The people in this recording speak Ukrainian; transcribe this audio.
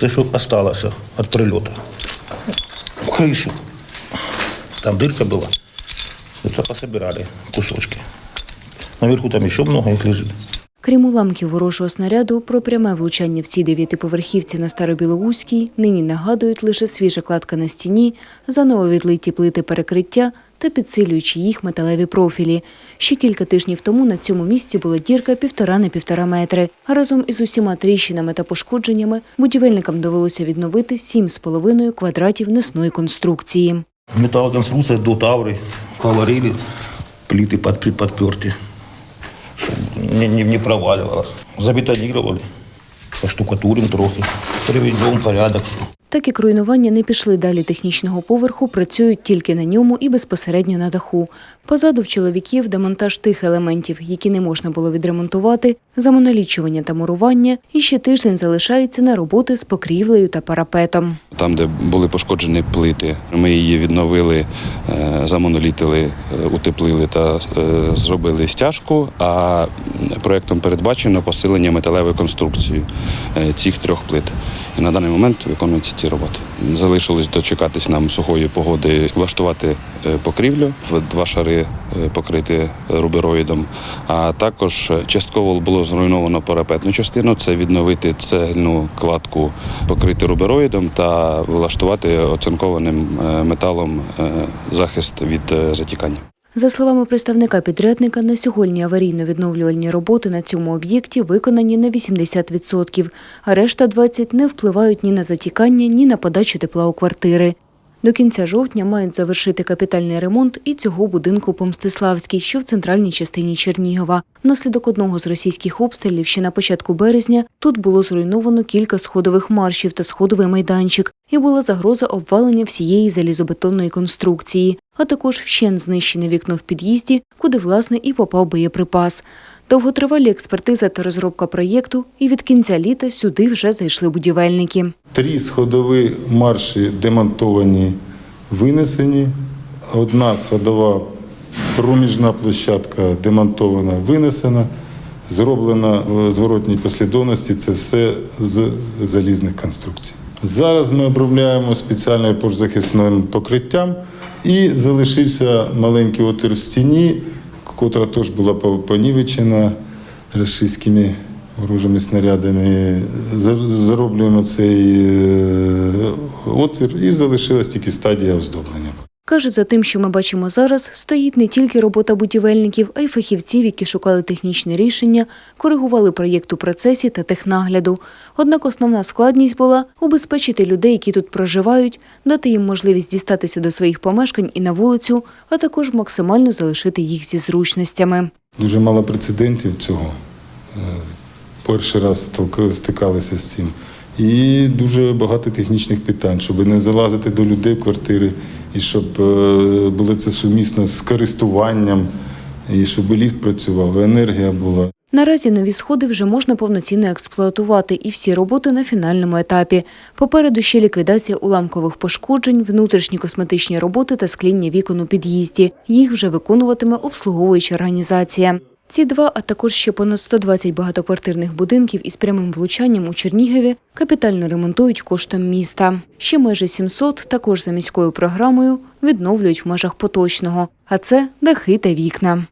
Це що осталося від прильоту. Кришу. Там дырка була. Это пособирали кусочки. Наверху там еще много их лежит. Крім уламків ворожого снаряду, про пряме влучання в цій дев'ятиповерхівці на Старобілоуській нині нагадують лише свіжа кладка на стіні, заново відлиті плити перекриття та підсилюючи їх металеві профілі. Ще кілька тижнів тому на цьому місці була дірка півтора на півтора метри. А разом із усіма тріщинами та пошкодженнями будівельникам довелося відновити 7,5 квадратів несної конструкції. Металлоконструкция до тавры. Поварили, плиты под, подперти. Не, не, не проваливалось. Забетонировали. Поштукатурим трохи. Приведем порядок. Так як руйнування не пішли далі технічного поверху, працюють тільки на ньому і безпосередньо на даху. Позаду в чоловіків демонтаж тих елементів, які не можна було відремонтувати, замонолічування та мурування, і ще тиждень залишається на роботи з покрівлею та парапетом. Там, де були пошкоджені плити, ми її відновили, е, замонолітили, е, утеплили та е, зробили стяжку. А проєктом передбачено посилення металевої конструкції цих трьох плит. На даний момент виконуються ці роботи. Залишилось дочекатись нам сухої погоди, влаштувати е, покрівлю в два шари е, покрити рубероїдом. А також частково було зруйновано парапетну частину. Це відновити цегільну кладку, покрити рубероїдом та влаштувати оцинкованим е, металом захист від затікання. За словами представника підрядника, на сьогодні аварійно-відновлювальні роботи на цьому об'єкті виконані на 80%, а решта 20% не впливають ні на затікання, ні на подачу тепла у квартири. До кінця жовтня мають завершити капітальний ремонт і цього будинку по Мстиславській, що в центральній частині Чернігова. Внаслідок одного з російських обстрілів ще на початку березня тут було зруйновано кілька сходових маршів та сходовий майданчик, і була загроза обвалення всієї залізобетонної конструкції, а також вщен знищене вікно в під'їзді, куди власне і попав боєприпас. Довготривалі експертиза та розробка проєкту, і від кінця літа сюди вже зайшли будівельники. Три сходові марші демонтовані, винесені. Одна сходова проміжна площадка демонтована, винесена. Зроблена в зворотній послідовності це все з залізних конструкцій. Зараз ми обробляємо спеціальним пожзахисним покриттям і залишився маленький отвір в стіні, котра теж була понівечена російськими ворожими снарядами. За- Зароблюємо цей е, отвір і залишилась тільки стадія оздоблення. Каже, за тим, що ми бачимо зараз, стоїть не тільки робота будівельників, а й фахівців, які шукали технічне рішення, коригували проєкт у процесі та технагляду. Однак основна складність була убезпечити людей, які тут проживають, дати їм можливість дістатися до своїх помешкань і на вулицю, а також максимально залишити їх зі зручностями. Дуже мало прецедентів цього. Е, Перший раз стикалися з цим. І дуже багато технічних питань, щоб не залазити до людей в квартири, і щоб е, було це сумісно з користуванням, і щоб ліфт працював, енергія була. Наразі нові сходи вже можна повноцінно експлуатувати, і всі роботи на фінальному етапі. Попереду ще ліквідація уламкових пошкоджень, внутрішні косметичні роботи та скління вікон у під'їзді. Їх вже виконуватиме обслуговуюча організація. Ці два, а також ще понад 120 багатоквартирних будинків із прямим влучанням у Чернігові капітально ремонтують коштом міста. Ще майже 700 також за міською програмою відновлюють в межах поточного, а це дахи та вікна.